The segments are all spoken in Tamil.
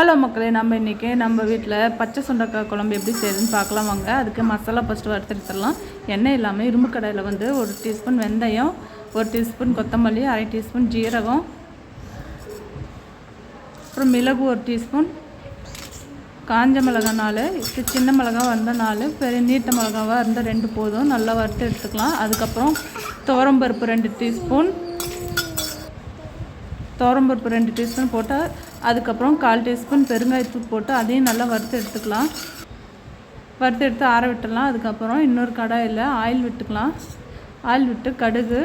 ஹலோ மக்களே நம்ம இன்றைக்கி நம்ம வீட்டில் பச்சை சுண்டக்காய் குழம்பு எப்படி செய்யுதுன்னு பார்க்கலாம் வாங்க. அதுக்கு மசாலா ஃபஸ்ட்டு வறுத்தெடுத்துடலாம் எண்ணெய் இல்லாமல் இரும்பு கடையில் வந்து ஒரு டீஸ்பூன் வெந்தயம் ஒரு டீஸ்பூன் கொத்தமல்லி அரை டீஸ்பூன் ஜீரகம் அப்புறம் மிளகு ஒரு டீஸ்பூன் காஞ்ச மிளகா நாலு இப்போ சின்ன மிளகா வந்தால் நாலு பெரிய நீட்ட மிளகாவாக இருந்தால் ரெண்டு போதும். நல்லா வறுத்து எடுத்துக்கலாம். அதுக்கப்புறம் துவரம்பருப்பு ரெண்டு டீஸ்பூன் துவரம்பருப்பு ரெண்டு டீஸ்பூன் போட்டால் அதுக்கப்புறம் கால் டீஸ்பூன் பெருங்காயத்தூள் போட்டு அதையும் நல்லா வறுத்து எடுத்துக்கலாம். வறுத்து எடுத்து ஆற விட்டுடலாம். அதுக்கப்புறம் இன்னொரு கடாயில் ஆயில் விட்டுக்கலாம். ஆயில் விட்டு கடுகு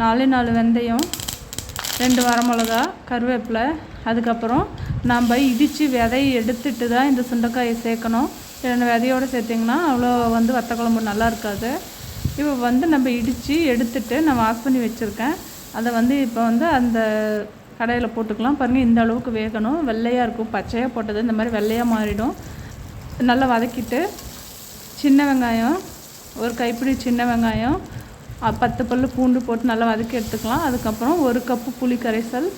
நாலே நாலு வெந்தயம் ரெண்டு வரமிளகா கருவேப்பிலை. அதுக்கப்புறம் நம்ம இடித்து விதையை எடுத்துட்டு தான் இந்த சுண்டைக்காயை சேர்க்கணும். இல்லைன்னா விதையோடு சேர்த்திங்கன்னா அவ்வளோ வந்து வத்த குழம்பு நல்லா இருக்காது. இப்போ வந்து நம்ம இடித்து எடுத்துட்டு நான் வாஷ் பண்ணி வச்சுருக்கேன். அதை வந்து இப்போ வந்து அந்த கடையில் போட்டுக்கலாம். பாருங்கள் இந்த அளவுக்கு வேகணும். வெள்ளையாக இருக்கும். பச்சையாக போட்டது இந்த மாதிரி வெள்ளையாக மாறிடும். நல்லா வதக்கிட்டு சின்ன வெங்காயம் ஒரு கைப்பிடி சின்ன வெங்காயம் பத்து பல்லு பூண்டு போட்டு நல்லா வதக்கி எடுத்துக்கலாம். அதுக்கப்புறம் ஒரு கப்பு புளி கரைசல்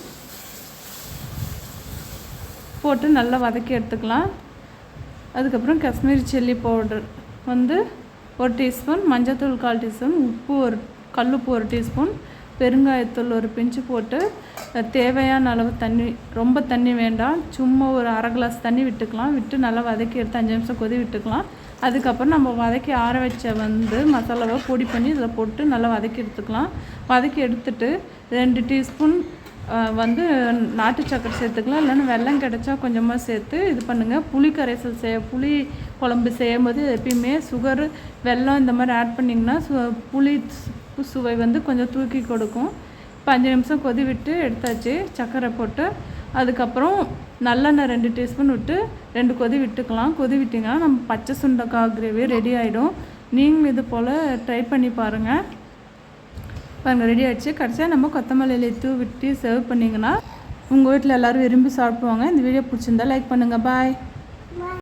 போட்டு நல்லா வதக்கி எடுத்துக்கலாம். அதுக்கப்புறம் காஷ்மீரி சில்லி பவுடர் வந்து ஒரு டீஸ்பூன் மஞ்சள்தூள் கால் டீஸ்பூன் உப்பு ஒரு கல்லுப்பு ஒரு டீஸ்பூன் பெருங்காயத்தூள் ஒரு பிஞ்சு போட்டு தேவையான அளவு தண்ணி ரொம்ப தண்ணி வேண்டாம். சும்மா ஒரு அரை கிளாஸ் தண்ணி விட்டுக்கலாம். விட்டு நல்லா வதக்கி எடுத்து அஞ்சு நிமிஷம் கொதி விட்டுக்கலாம். அதுக்கப்புறம் நம்ம வதக்கி ஆற வச்ச வந்து மசாலாவை பொடி பண்ணி இதில் போட்டு நல்லா வதக்கி எடுத்துக்கலாம். வதக்கி எடுத்துட்டு ரெண்டு டீஸ்பூன் வந்து நாட்டு சக்கரை சேர்த்துக்கலாம் இல்லைன்னா வெள்ளம் கிடைச்சா கொஞ்சமாக சேர்த்து இது பண்ணுங்கள் புளி கரைசல் செய்ய புளி குழம்பு செய்யும்போது எப்பயுமே சுகர் வெல்லம் இந்த மாதிரி ஆட் பண்ணிங்கன்னா சு புளி சு- சுவை வந்து கொஞ்சம் தூக்கி கொடுக்கும். இப்போ அஞ்சு நிமிஷம் கொதி விட்டு எடுத்தாச்சு சர்க்கரை போட்டு. அதுக்கப்புறம் நல்லெண்ணெய் ரெண்டு டீஸ்பூன் விட்டு ரெண்டு கொதி விட்டுக்கலாம். கொதி விட்டிங்கன்னா நம்ம பச்சை சுண்டைக்காய் கிரேவி ரெடி ஆகிடும் நீங்களும் இது போல் ட்ரை பண்ணி பாருங்கள் பாருங்கள் ரெடி ஆகிடுச்சு கடைசியாக நம்ம கொத்தமல்லி இலையை தூவி விட்டு சர்வ் பண்ணிங்கன்னா உங்கள் வீட்டில் எல்லோரும் விரும்பி சாப்பிடுவாங்க. இந்த வீடியோ பிடிச்சிருந்தா லைக் பண்ணுங்கள் பாய்